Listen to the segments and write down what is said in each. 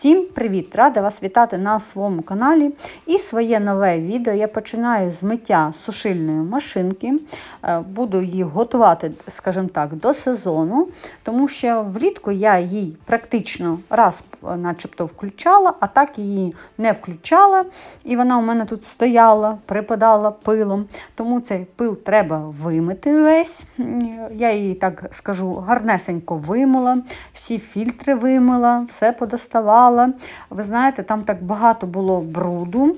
Всім привіт! Рада вас вітати на своєму каналі. І своє нове відео я починаю з миття сушильної машинки. Е, Буду її готувати, скажімо так, до сезону, тому що влітку я її практично раз е, начебто включала, а так її не включала. І вона у мене тут стояла, припадала пилом. Тому цей пил треба вимити весь. Я її так скажу гарнесенько вимила, всі фільтри вимила, все подоставала. Ви знаєте, там так багато було бруду.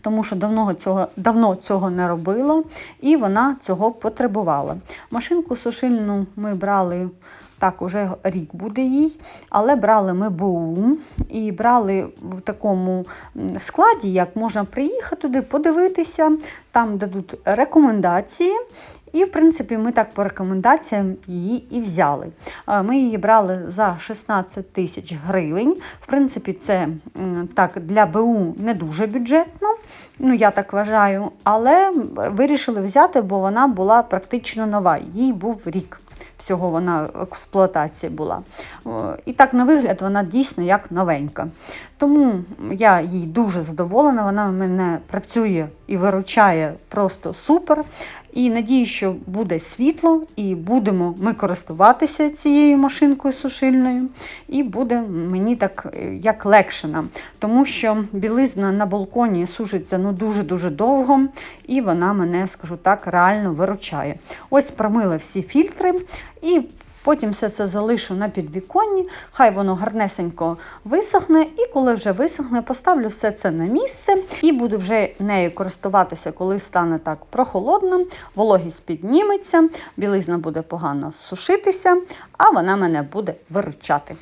Тому що давно цього, давно цього не робила, і вона цього потребувала. Машинку сушильну ми брали так, уже рік буде їй, але брали ми БУ і брали в такому складі, як можна приїхати туди, подивитися, там дадуть рекомендації. І, в принципі, ми так по рекомендаціям її і взяли. Ми її брали за 16 тисяч гривень. В принципі, це так для БУ не дуже бюджетно, ну я так вважаю, але вирішили взяти, бо вона була практично нова. Їй був рік. Всього вона в експлуатації була. І так, на вигляд, вона дійсно як новенька. Тому я їй дуже задоволена, вона в мене працює і виручає просто супер. І надію, що буде світло, і будемо ми користуватися цією машинкою сушильною, і буде мені так як легше нам. Тому що білизна на балконі сушиться ну дуже-дуже довго, і вона мене, скажу так, реально виручає. Ось промила всі фільтри і Потім все це залишу на підвіконні, хай воно гарнесенько висохне, і коли вже висохне, поставлю все це на місце і буду вже нею користуватися, коли стане так прохолодно, вологість підніметься, білизна буде погано сушитися, а вона мене буде виручати.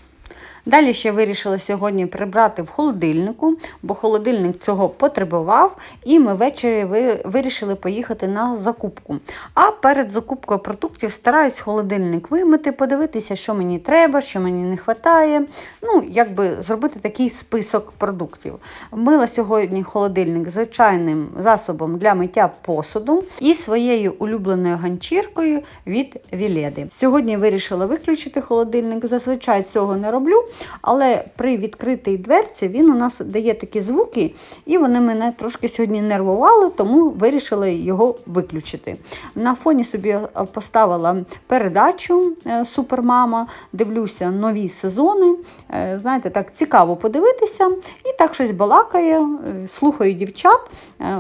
Далі ще вирішила сьогодні прибрати в холодильнику, бо холодильник цього потребував, і ми ввечері вирішили поїхати на закупку. А перед закупкою продуктів стараюсь холодильник вимити, подивитися, що мені треба, що мені не вистачає. Ну, якби зробити такий список продуктів. Мила сьогодні холодильник звичайним засобом для миття посуду і своєю улюбленою ганчіркою від Віледи. Сьогодні вирішила виключити холодильник, зазвичай цього не роблю. Але при відкритій дверці він у нас дає такі звуки, і вони мене трошки сьогодні нервували, тому вирішила його виключити. На фоні собі поставила передачу е, Супермама, дивлюся нові сезони. Е, знаєте, так цікаво подивитися. І так щось балакає, е, слухаю дівчат.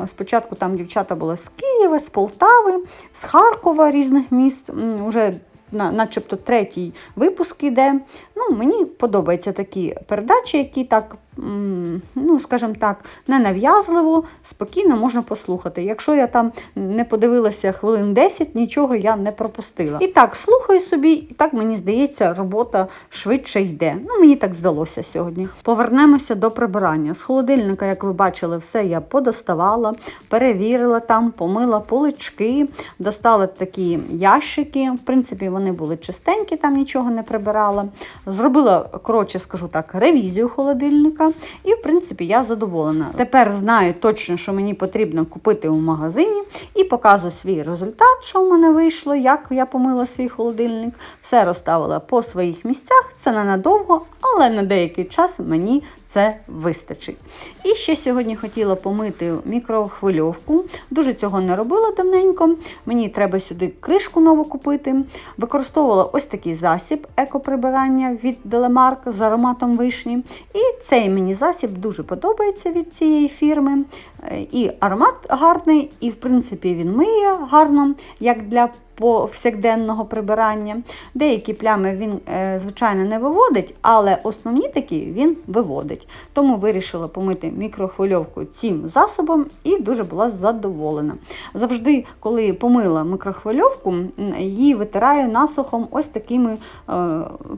Спочатку там дівчата були з Києва, з Полтави, з Харкова різних міст. Уже начебто третій випуск іде. Ну, Мені подобаються такі передачі, які так ну, скажімо так, ненав'язливо, спокійно можна послухати. Якщо я там не подивилася хвилин 10, нічого я не пропустила. І так, слухаю собі, і так, мені здається, робота швидше йде. Ну, Мені так здалося сьогодні. Повернемося до прибирання. З холодильника, як ви бачили, все я подоставала, перевірила там, помила полички, достала такі ящики. В принципі, вони були чистенькі, там нічого не прибирала. Зробила, коротше, скажу так, ревізію холодильника знижка. І, в принципі, я задоволена. Тепер знаю точно, що мені потрібно купити у магазині, і показую свій результат, що в мене вийшло, як я помила свій холодильник. Все розставила по своїх місцях. Це ненадовго, але на деякий час мені це вистачить. І ще сьогодні хотіла помити мікрохвильовку. Дуже цього не робила давненько. Мені треба сюди кришку нову купити. Використовувала ось такий засіб екоприбирання від Делемарк з ароматом вишні. І цей мені засіб дуже подобається від цієї фірми. І аромат гарний, і, в принципі, він миє гарно, як для повсякденного прибирання. Деякі плями він, е, звичайно, не виводить, але основні такі він виводить. Тому вирішила помити мікрохвильовку цим засобом і дуже була задоволена. Завжди, коли помила мікрохвильовку, її витираю насухом ось такими е,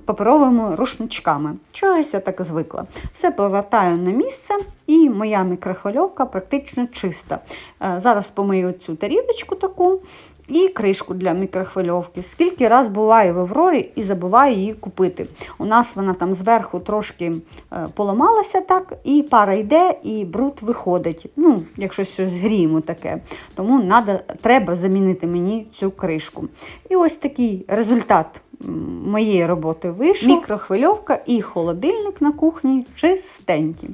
паперовими рушничками. Чогось я так звикла. Все повертаю на місце, і моя мікрохвильовка практично чиста. Е, зараз помию цю тарілочку таку і кришку для мікрохвильовки. Скільки раз буваю в Аврорі і забуваю її купити. У нас вона там зверху трошки е, поламалася так, і пара йде, і бруд виходить. Ну, Якщо щось гріємо таке. Тому надо, треба замінити мені цю кришку. І ось такий результат моєї роботи вийшов. Мікрохвильовка і холодильник на кухні чистенькі.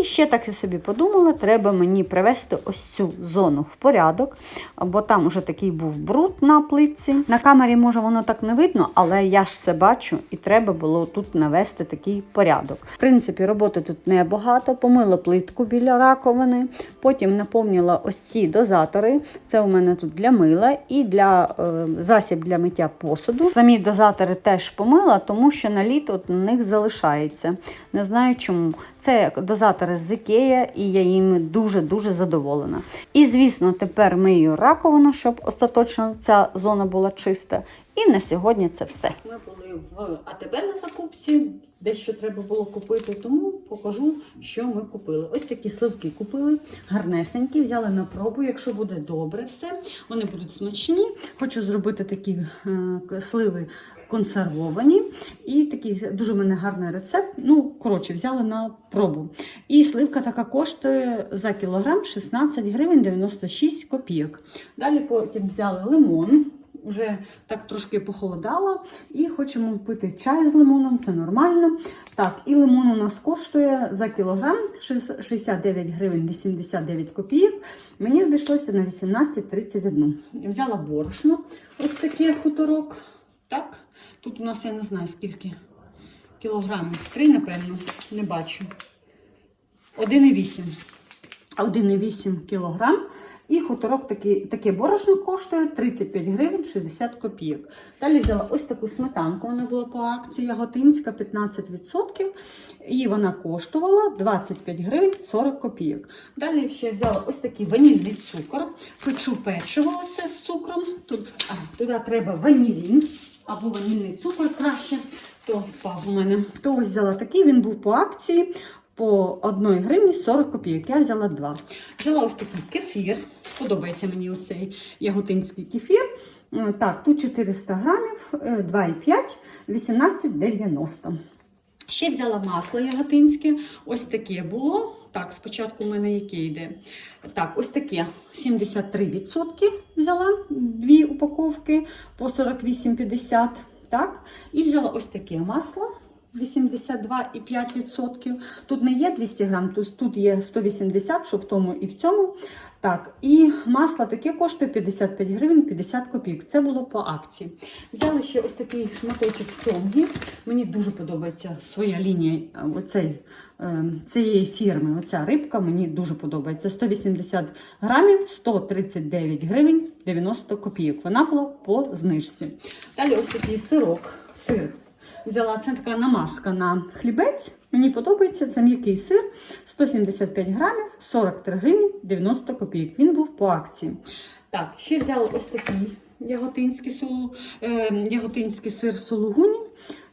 І ще так я собі подумала, треба мені привести ось цю зону в порядок, бо там уже такий був бруд на плитці. На камері, може, воно так не видно, але я ж все бачу, і треба було тут навести такий порядок. В принципі, роботи тут небагато. Помила плитку біля раковини, потім наповнила ось ці дозатори. Це у мене тут для мила і для е, засіб для миття посуду. Самі дозатори теж помила, тому що наліт от на них залишається. Не знаю чому. Це дозатори з Ікея, і я їм дуже-дуже задоволена. І, звісно, тепер мию раковину, щоб остаточно ця зона була чиста. І на сьогодні це все. Ми були в АТБ на закупці, дещо треба було купити, тому покажу, що ми купили. Ось такі сливки купили, гарнесенькі, взяли на пробу. Якщо буде добре все, вони будуть смачні. Хочу зробити такі е, сливи консервовані. І такий дуже в мене гарний рецепт. Ну, коротше, взяли на пробу. І сливка така коштує за кілограм 16 гривень 96 копійок. Далі потім взяли лимон. Вже так трошки похолодало, і хочемо пити чай з лимоном, це нормально. Так, і лимон у нас коштує за кілограм 69 гривень 89 копійок. Мені обійшлося на 18,31. Взяла борошно, ось таке хуторок. Так, тут у нас я не знаю скільки кілограмів. Три, напевно, не бачу. 1,8. 1,8 кілограм. І хуторок такі, таке борошно коштує 35 гривень 60 копійок. Далі взяла ось таку сметанку, вона була по акції Яготинська 15%. І вона коштувала 25 гривень 40 копійок. Далі ще взяла ось такий ванільний цукор. Печу печиво оце з цукром. Тут, а, туди треба ванілін або ванільний цукор краще. То впав у мене. То ось взяла такий, він був по акції по 1 гривні 40 копійок. Я взяла два. Взяла ось такий кефір. Подобається мені ось цей яготинський кефір. Е, Так, тут 400 грамів, е, 2,5, 18,90. Ще взяла масло яготинське. Ось таке було. Так, спочатку у мене яке йде. Так, ось таке 73% взяла дві упаковки по 48,50. Так, і взяла ось таке масло. 82,5%. Тут не є 200 грам, тут, є 180, що в тому і в цьому. Так, і масло таке коштує 55 гривень 50 копійок. Це було по акції. Взяли ще ось такий шматочок сьомги. Мені дуже подобається своя лінія е, оцей, е, цієї фірми. Оця рибка мені дуже подобається. 180 грамів, 139 гривень 90 копійок. Вона була по знижці. Далі ось такий сирок, сир. Взяла це така намазка на хлібець. Мені подобається це м'який сир 175 грамів, 43 гривні 90 копійок. Він був по акції. Так, ще взяла ось такий яготинський, солу, е, яготинський сир сулугуні.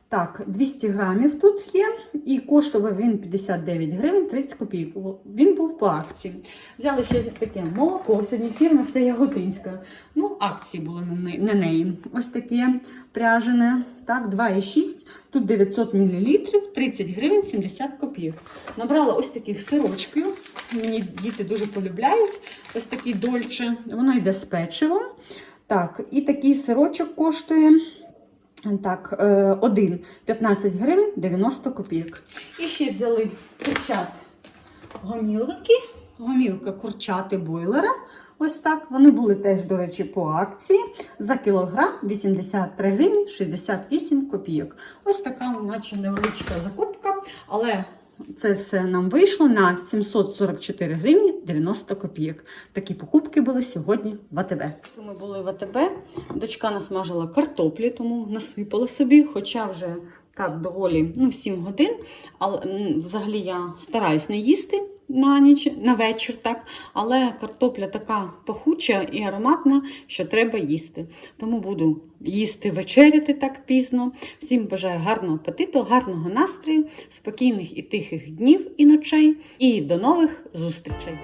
Так, 200 грамів тут є, і коштував він 59 гривень 30 копійок. Він був по акції. Взяли ще таке молоко. Сьогодні фірма все яготинська. Ну, акції були на неї. Ось таке пряжене. Так, 2,6. Тут 900 мл, 30 гривень 70 копійок. Набрала ось таких сирочків. Мені діти дуже полюбляють. Ось такий дольче. Воно йде з печивом. Так, і такий сирочок коштує. Так, е, один 15 гривень 90 копійок. І ще взяли курчат гомілки, гомілка курчати бойлера. Ось так. Вони були теж, до речі, по акції за кілограм 83 гривні 68 копійок. Ось така, наче невеличка закупка, але це все нам вийшло на 744 гривні 90 копійок. Такі покупки були сьогодні в АТБ. Ми були в АТБ. Дочка насмажила картоплі, тому насипала собі, хоча вже так доволі ну, 7 годин. Але взагалі я стараюсь не їсти на ніч, на вечір, так. Але картопля така пахуча і ароматна, що треба їсти. Тому буду їсти вечеряти так пізно. Всім бажаю гарного апетиту, гарного настрою, спокійних і тихих днів і ночей. І до нових зустрічей!